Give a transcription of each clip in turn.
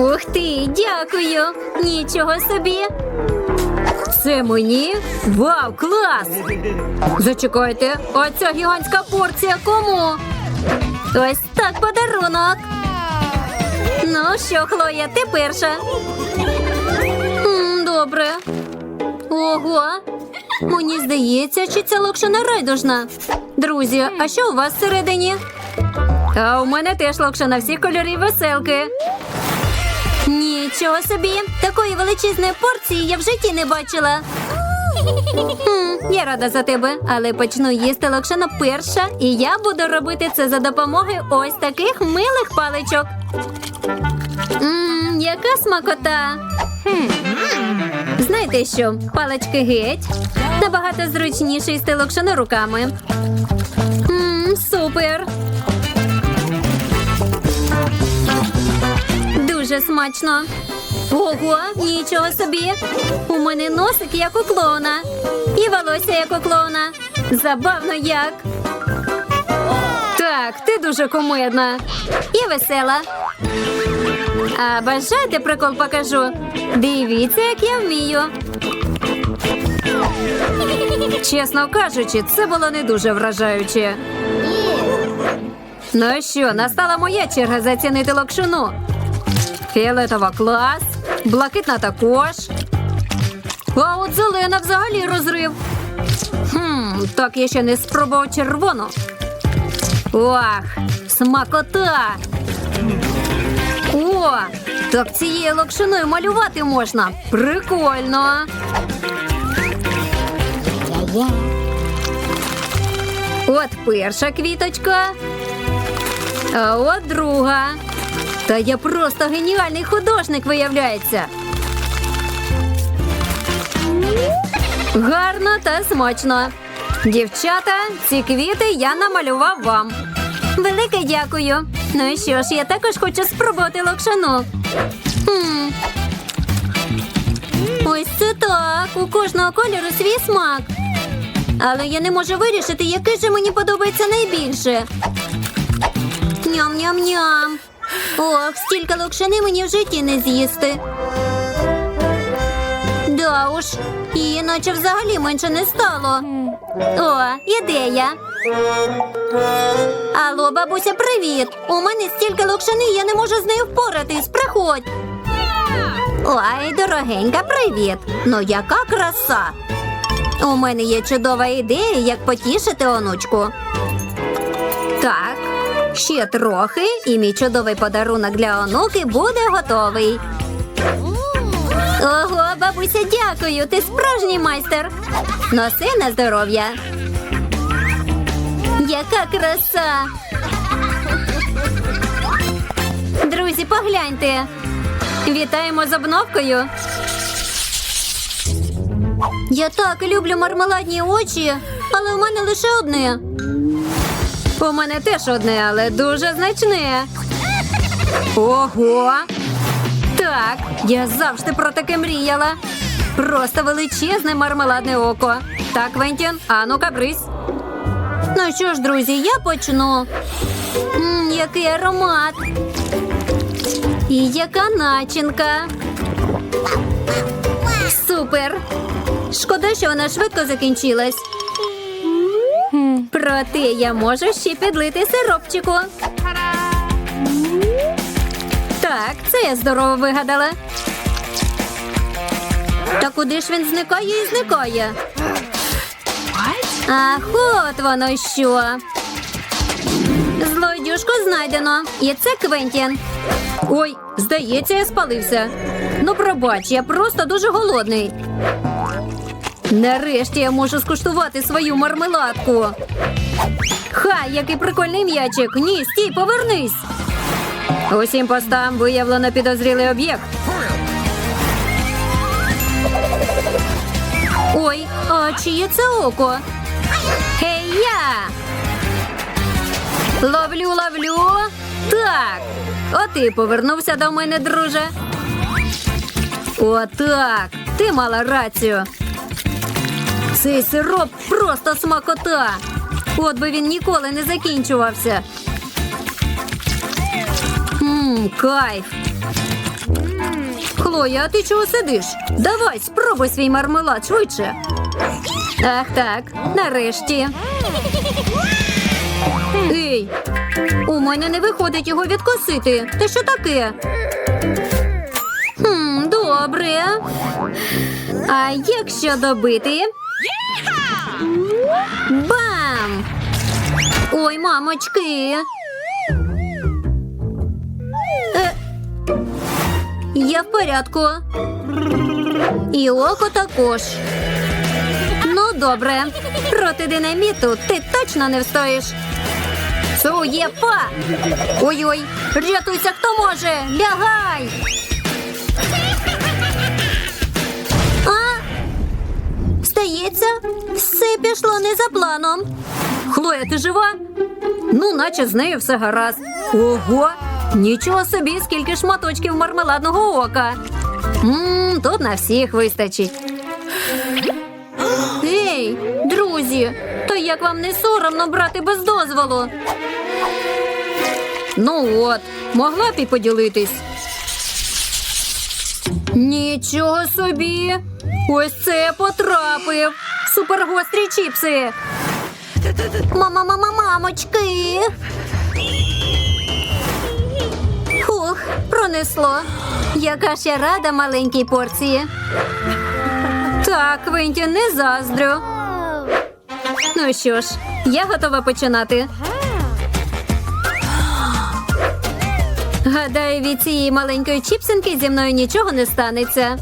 Ух ти, дякую! Нічого собі. Це мені? Вау, клас! Зачекайте, а ця гігантська порція кому? Ось так подарунок. Ну що, Хлоя, ти перша. Добре. Ого. Мені здається, чи ця локшина райдужна. Друзі, а що у вас всередині? А у мене теж локшина всіх кольорів веселки. Нічого собі, такої величезної порції я в житті не бачила. Хм, я рада за тебе, але почну їсти локшину перша, і я буду робити це за допомогою ось таких милих паличок. Мм, яка смакота. Знаєте що? Палички геть. Набагато зручніше їсти локшину руками. Мм, супер. Дуже смачно. Ого, нічого собі. У мене носик як у клоуна. І волосся як у клоуна. Забавно як. Так, ти дуже кумедна. І весела. А бажаєте прикол покажу? Дивіться, як я вмію. Чесно кажучи, це було не дуже вражаюче. Ну що, настала моя черга зацінити локшину. Фіолетова клас, блакитна також. А от зелена взагалі розрив. Хм, так я ще не спробував червону. Ох, смакота. О, так цією локшиною малювати можна. Прикольно. От перша квіточка. А от друга. Та я просто геніальний художник виявляється. Гарно та смачно. Дівчата, ці квіти я намалював вам. Велике дякую. Ну і що ж, я також хочу спробувати локшину. Хм. Ось це так. У кожного кольору свій смак. Але я не можу вирішити, який же мені подобається найбільше. Ням-ням-ням. Ох, стільки локшини мені в житті не з'їсти. Да уж, її наче взагалі менше не стало. О, ідея. Алло, бабуся, привіт. У мене стільки локшини, я не можу з нею впоратись. Приходь. Ой, дорогенька, привіт. Ну, яка краса. У мене є чудова ідея, як потішити онучку. Ще трохи, і мій чудовий подарунок для онуки буде готовий. Ого, бабуся, дякую. Ти справжній майстер. Носи на здоров'я. Яка краса. Друзі, погляньте. Вітаємо з обновкою. Я так люблю мармеладні очі, але у мене лише одне. У мене теж одне, але дуже значне. Ого! Так, я завжди про таке мріяла. Просто величезне мармеладне око. Так, Квентін, а ну кабрись. Ну що ж, друзі, я почну. М, який аромат. І яка начинка. Супер. Шкода, що вона швидко закінчилась. Проте я можу ще підлити сиропчику. Так, це я здорово вигадала. Та куди ж він зникає і зникає? Ах, от воно що. Злодюшку знайдено. І це Квентін. Ой, здається, я спалився. Ну, пробач, я просто дуже голодний. Нарешті я можу скуштувати свою мармеладку. Хай, який прикольний м'ячик. Ні, стій, повернись. Усім постам виявлено підозрілий об'єкт. Ой, а чиє це око? Гей я! Ловлю, ловлю. Так. От і повернувся до мене, друже. Отак. Ти мала рацію. Цей сироп просто смакота. От би він ніколи не закінчувався. Мм, кайф. Хлоя, а ти чого сидиш? Давай, спробуй свій мармелад швидше. Ах так, нарешті. Ей, у мене не виходить його відкосити. Ти що таке? Хм, добре. А якщо добити? Бам! Ой, мамочки. Е, я в порядку. І око також. Ну, добре. Проти динаміту ти точно не встоїш. Суєпа! Ой-ой, рятуйся, хто може! Лягай! Стається, все пішло не за планом. Хлоя, ти жива? Ну, наче з нею все гаразд. Ого! Нічого собі, скільки шматочків мармеладного ока. Ммм, тут на всіх вистачить. Ей, друзі, то як вам не соромно брати без дозволу? Ну от, могла б і поділитись. Нічого собі. Ось це потрапив. Супергострі чіпси. Мама, мама, мамочки. Фух, пронесло. Яка я рада маленькій порції. Так, Квентін, не заздрю. Ну що ж, я готова починати. Гадаю, від цієї маленької чіпсинки зі мною нічого не станеться.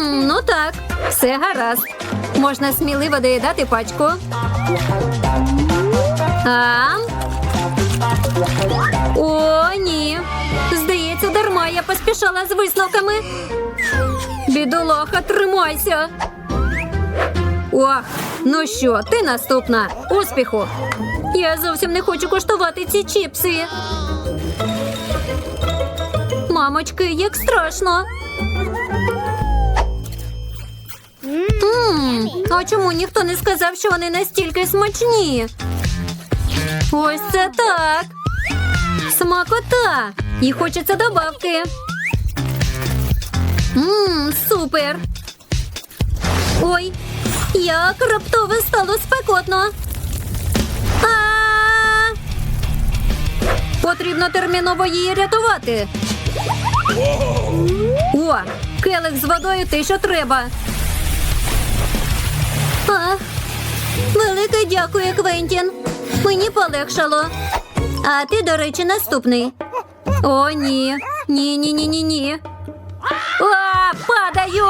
Ну так, все гаразд. Можна сміливо доїдати пачку. А? О, ні. Здається, дарма я поспішала з висновками. Бідолаха, тримайся. Ох, ну що, ти наступна. Успіху. Я зовсім не хочу коштувати ці чіпси. Мамочки, як страшно. Мм, а чому ніхто не сказав, що вони настільки смачні? Ось це так. Смакота. І хочеться добавки. Мм, супер. Ой, як раптово стало спекотно. А! Потрібно терміново її рятувати. О, келих з водою те, що треба. А, велике дякую, Квентін. Мені полегшало. А ти, до речі, наступний. О, ні. Ні, ні, ні, ні, ні. А, падаю.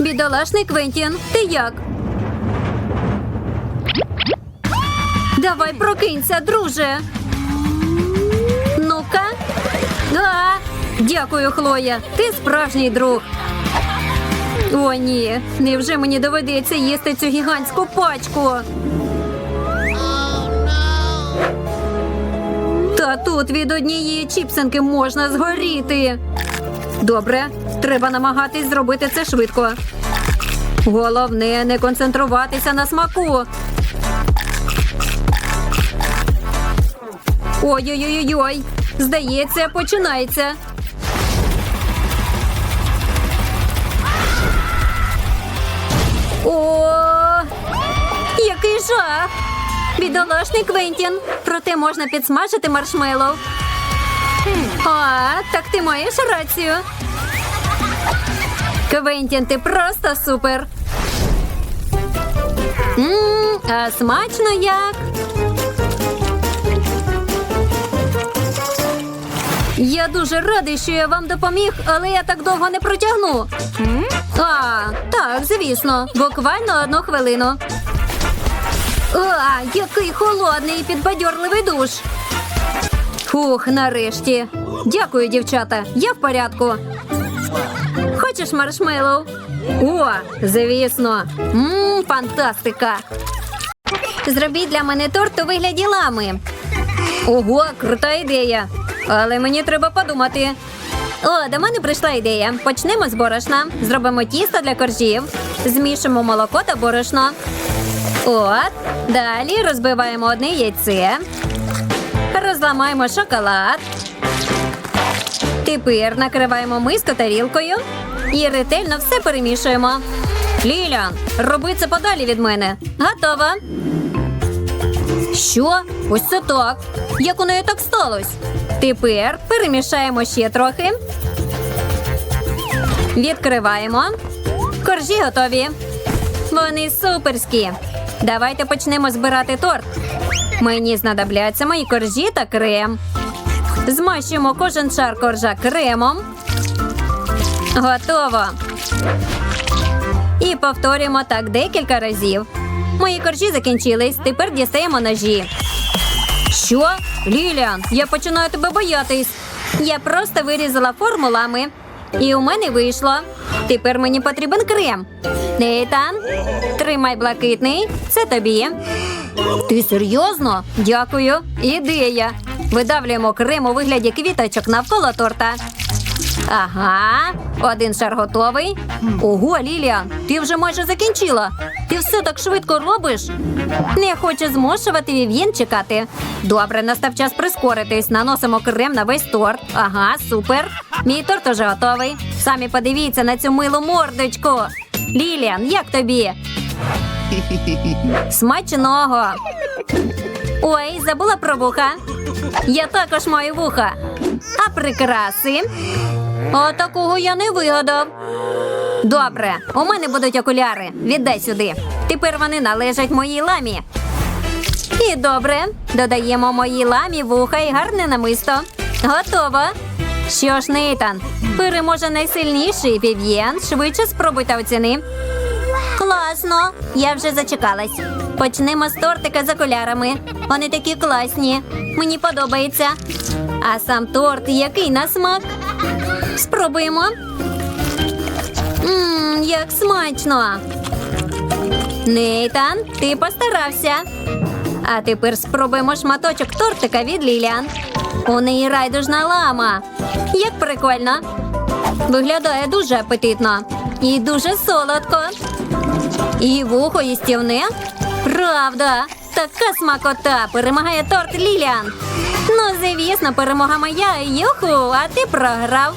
Бідолашний Квентін, ти як? Давай прокинься, друже. Ну-ка. А, дякую, Хлоя. Ти справжній друг. О, ні. Невже мені доведеться їсти цю гігантську пачку? Та тут від однієї чіпсинки можна згоріти. Добре, треба намагатись зробити це швидко. Головне не концентруватися на смаку. Ой-ой-ой-ой. Здається, починається. О, який жах! Бідолашний Квентін. Проте можна підсмажити маршмеллоу. А, так ти маєш рацію. Квентін, ти просто супер. Мм, а смачно як. Я дуже радий, що я вам допоміг, але я так довго не протягну. А, так, звісно, буквально одну хвилину. А, який холодний і підбадьорливий душ. Фух, нарешті. Дякую, дівчата. Я в порядку. Хочеш маршмеллоу? О, звісно. Мм, фантастика. Зробіть для мене торт у вигляді лами. Ого, крута ідея. Але мені треба подумати. О, до мене прийшла ідея. Почнемо з борошна. Зробимо тісто для коржів. Змішимо молоко та борошно. От. Далі розбиваємо одне яйце. Розламаємо шоколад. Тепер накриваємо миску тарілкою і ретельно все перемішуємо. Лілян, роби це подалі від мене. Готова. Що? Ось це так. Як у неї так сталося? Тепер перемішаємо ще трохи. Відкриваємо. Коржі готові. Вони суперські. Давайте почнемо збирати торт. Мені знадобляться мої коржі та крем. Змащуємо кожен шар коржа кремом. Готово. І повторюємо так декілька разів. Мої коржі закінчились. Тепер дістаємо ножі. Що? Ліліан, я починаю тебе боятись. Я просто вирізала формулами. І у мене вийшло. Тепер мені потрібен крем. Нейтан, тримай блакитний. Це тобі. Ти серйозно? Дякую. Ідея. Видавлюємо крем у вигляді квіточок навколо торта. Ага, один шар готовий. Ого, Ліліан, ти вже майже закінчила. Ти все так швидко робиш. Не хочу змушувати Вів'єн чекати. Добре, настав час прискоритись. Наносимо крем на весь торт. Ага, супер. Мій торт уже готовий. Самі подивіться на цю милу мордочку. Ліліан, як тобі? Смачного. Ой, забула про вуха. Я також маю вуха. А прикраси? А такого я не вигадав. Добре, у мене будуть окуляри. Віддай сюди. Тепер вони належать моїй ламі. І добре, додаємо моїй ламі вуха і гарне намисто. Готово. Що ж, Нейтан, переможе найсильніший Вів'єн. Швидше спробуй та оціни. Класно, я вже зачекалась. Почнемо з тортика з окулярами. Вони такі класні. Мені подобається. А сам торт який на смак? Спробуємо. Мм, як смачно. Нейтан, ти постарався. А тепер спробуємо шматочок тортика від Ліліан. У неї райдужна лама. Як прикольно. Виглядає дуже апетитно і дуже солодко. І вухо їстівне? Правда, така смакота перемагає торт Ліліан. Ну, звісно, перемога моя. Юху, а ти програв.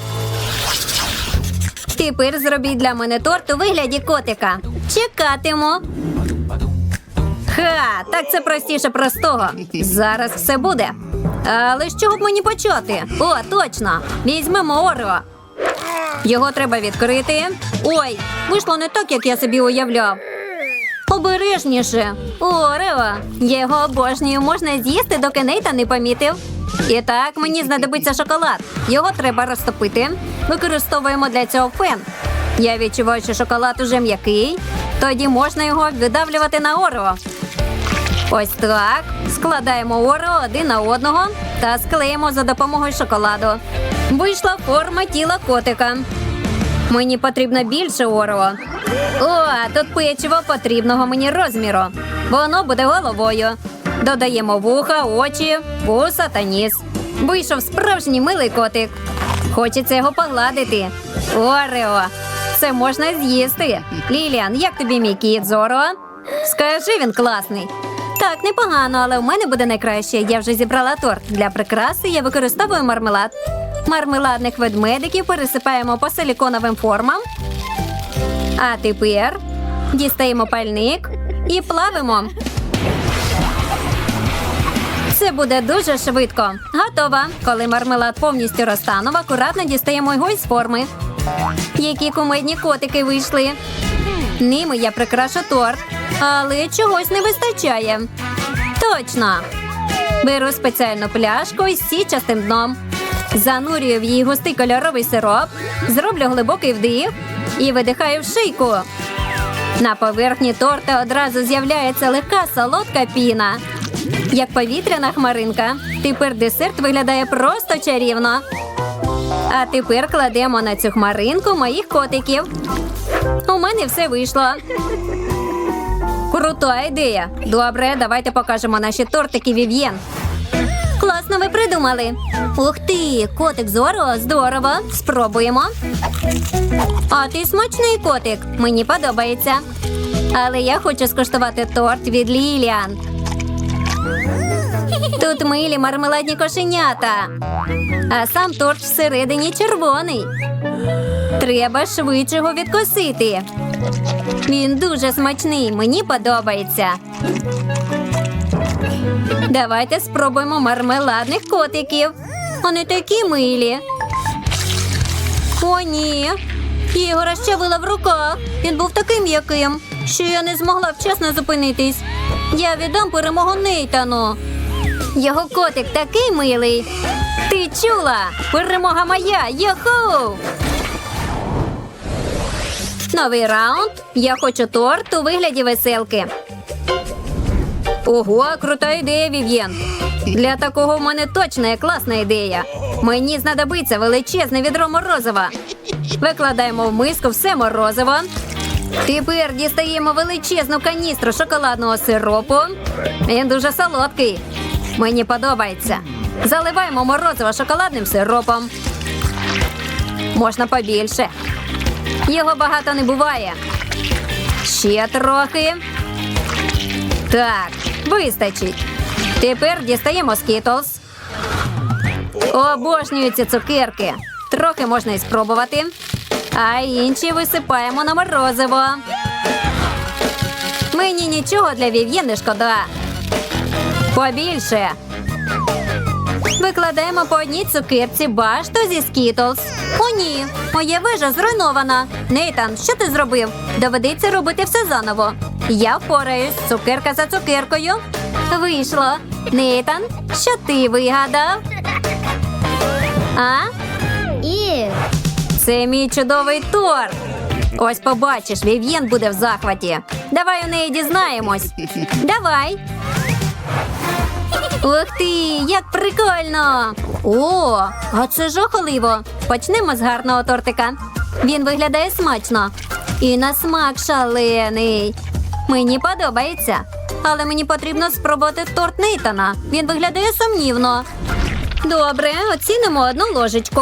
Тепер зробіть для мене торт у вигляді котика. Чекатиму. Ха, так це простіше простого. Зараз все буде. Але з чого б мені почати? О, точно! Візьмемо Орео. Його треба відкрити. Ой, вийшло не так, як я собі уявляв. Обережніше. Я його обожнюю, можна з'їсти, доки Нейта не помітив. І так, мені знадобиться шоколад. Його треба розтопити. Використовуємо для цього фен. Я відчуваю, що шоколад уже м'який. Тоді можна його видавлювати на Орео. Ось так. Складаємо Орео один на одного та склеїмо за допомогою шоколаду. Вийшла форма тіла котика. Мені потрібно більше Орео. О, тут печиво потрібного мені розміру. Воно буде головою. Додаємо вуха, очі, вуса та ніс. Вийшов справжній милий котик. Хочеться його погладити. Орео. Це можна з'їсти. Ліліан, як тобі мій кіт Зоро? Скажи, він класний. Так, непогано, але у мене буде найкраще. Я вже зібрала торт. Для прикраси я використовую мармелад. Мармеладних ведмедиків пересипаємо по силіконовим формам. А тепер дістаємо пальник і плавимо. Це буде дуже швидко. Готова. Коли мармелад повністю розтанув, акуратно дістаємо його із форми. Які кумедні котики вийшли. Ними я прикрашу торт, але чогось не вистачає. Точно. Беру спеціальну пляшку із січастим дном. Занурюю в її густий кольоровий сироп, зроблю глибокий вдих і видихаю в шийку. На поверхні торта одразу з'являється легка солодка піна. Як повітряна хмаринка. Тепер десерт виглядає просто чарівно. А тепер кладемо на цю хмаринку моїх котиків. У мене все вийшло. Крута ідея. Добре, давайте покажемо наші тортики Вів'єн. Класно ви придумали. Ух ти, котик Зоро, здорово. Спробуємо. А ти смачний котик. Мені подобається. Але я хочу скуштувати торт від Ліліан. Тут милі мармеладні кошенята, а сам торт всередині червоний. Треба швидше його відкосити. Він дуже смачний, мені подобається. Давайте спробуємо мармеладних котиків. Вони такі милі. О, ні. Я його розчавила в руках. Він був таким м'яким, що я не змогла вчасно зупинитись. Я віддам перемогу Нейтану. Його котик такий милий. Ти чула? Перемога моя! Йоху! Новий раунд. Я хочу торт у вигляді веселки. Ого, крута ідея, Вів'єн. Для такого в мене точно є класна ідея. Мені знадобиться величезне відро морозива. Викладаємо в миску все морозиво. Тепер дістаємо величезну каністру шоколадного сиропу. Він дуже солодкий. Мені подобається. Заливаємо морозиво шоколадним сиропом. Можна побільше. Його багато не буває. Ще трохи. Так, вистачить. Тепер дістаємо скітлз. Обожнюю ці цукерки. Трохи можна і спробувати. А інші висипаємо на морозиво. Мені нічого для вів'є шкода. Побільше. Викладаємо по одній цукерці башту зі скітлз. О, ні, моя вежа зруйнована. Нейтан, що ти зробив? Доведеться робити все заново. Я впораюсь, цукерка за цукеркою. Вийшло. Нейтан, що ти вигадав? А? Це мій чудовий торт. Ось побачиш, Вів'єн буде в захваті. Давай у неї дізнаємось. Давай. Ух ти, як прикольно! О, а це жахливо. Почнемо з гарного тортика. Він виглядає смачно. І на смак шалений. Мені подобається. Але мені потрібно спробувати торт Нейтана. Він виглядає сумнівно. Добре, оцінимо одну ложечку.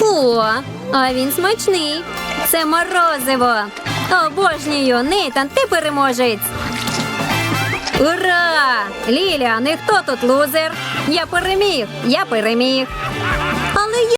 О, а він смачний. Це морозиво. Обожнюю, Нейтан, ти переможець. Ура! Ліля, не хто тут лузер? Я переміг, я переміг. Але я...